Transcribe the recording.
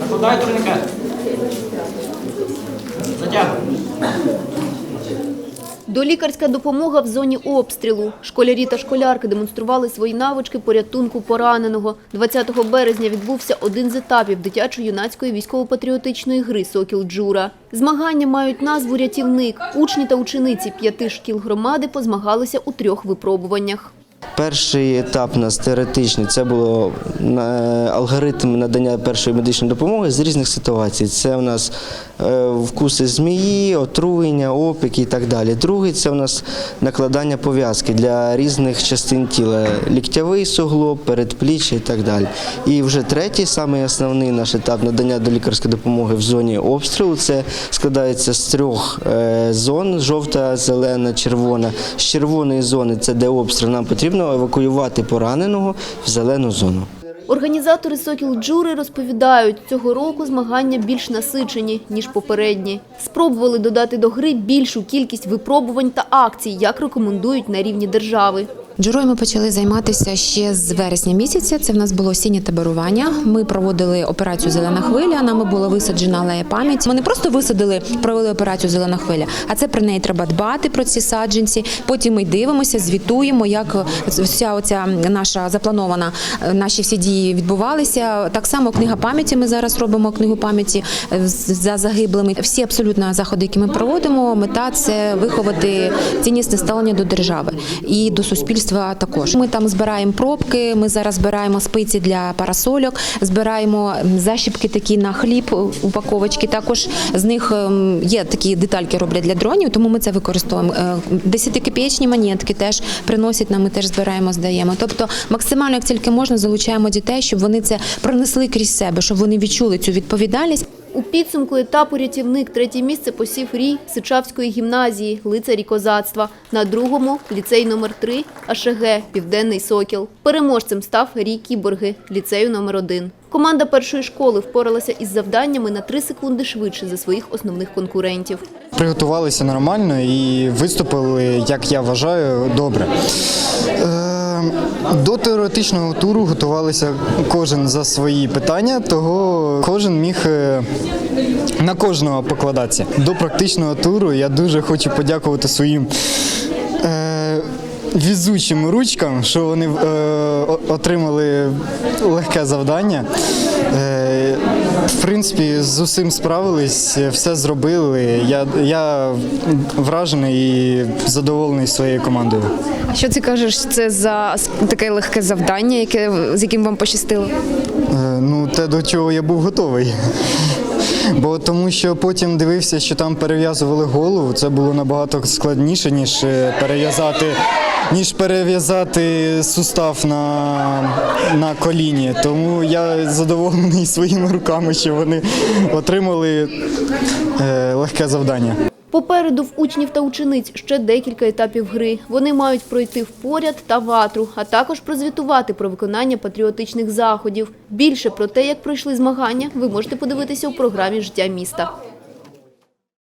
Накладай турнікет. Затягуй. Долікарська допомога в зоні обстрілу. Школярі та школярки демонстрували свої навички порятунку пораненого. 20 березня відбувся один з етапів дитячо-юнацької військово-патріотичної гри «Сокіл Джура». Змагання мають назву «Рятівник». Учні та учениці п'яти шкіл громади позмагалися у трьох випробуваннях. Перший етап у нас теоретичний це було е, алгоритм надання першої медичної допомоги з різних ситуацій. Це у нас е, вкуси змії, отруєння, опіки і так далі. Другий це у нас накладання пов'язки для різних частин тіла, ліктявий суглоб, передпліччя і так далі. І вже третій, самий основний наш етап надання до лікарської допомоги в зоні обстрілу. Це складається з трьох е, зон: жовта, зелена, червона. З червоної зони це де обстріл нам потрібно евакуювати пораненого в зелену зону. Організатори «Сокіл Джури» розповідають, цього року змагання більш насичені, ніж попередні. Спробували додати до гри більшу кількість випробувань та акцій, як рекомендують на рівні держави. Джурою ми почали займатися ще з вересня місяця. Це в нас було осіннє таборування. Ми проводили операцію Зелена хвиля. Нами була висаджена алея пам'яті. Ми не просто висадили, провели операцію Зелена хвиля, а це про неї треба дбати про ці саджанці. Потім ми дивимося, звітуємо, як вся оця наша запланована, наші всі дії відбувалися. Так само книга пам'яті. Ми зараз робимо книгу пам'яті е, за загиблими. Всі абсолютно заходи, які ми проводимо, мета це виховати ціннісне ставлення до держави і до суспільства також. Ми там збираємо пробки. Ми зараз збираємо спиці для парасольок, збираємо м, защіпки такі на хліб, е, упаковочки. Також з них ем, є такі детальки роблять для дронів, тому ми це використовуємо. Е, Десятикопієчні монетки теж приносять нам. Ми теж збираємо, здаємо. Тобто максимально як тільки можна залучаємо дітей, щоб вони це пронесли крізь себе, щоб вони відчули цю відповідальність. У підсумку етапу «Рятівник» третє місце посів рій Сичавської гімназії «Лицарі козацтва». На другому – ліцей номер 3 АШГ «Південний Сокіл». Переможцем став рій Кіборги ліцею номер 1. Команда першої школи впоралася із завданнями на 3 секунди швидше за своїх основних конкурентів. Приготувалися нормально і виступили, як я вважаю, добре. До теоретичного туру готувалися кожен за свої питання, того кожен міг е, на кожного покладатися. До практичного туру я дуже хочу подякувати своїм е, візучим ручкам, що вони е, отримали легке завдання. Е, в принципі, з усім справились, все зробили. Я, я вражений і задоволений своєю командою. Що ти кажеш, це за таке легке завдання, яке з яким вам пощастило? Е, Ну, те, до чого я був готовий. Бо тому що потім дивився, що там перев'язували голову, це було набагато складніше, ніж е, перев'язати, ніж перев'язати сустав на, на коліні. Тому я задоволений своїми руками, що вони отримали е, легке завдання. Попереду в учнів та учениць ще декілька етапів гри. Вони мають пройти в поряд та ватру, а також прозвітувати про виконання патріотичних заходів. Більше про те, як пройшли змагання, ви можете подивитися у програмі «Життя міста».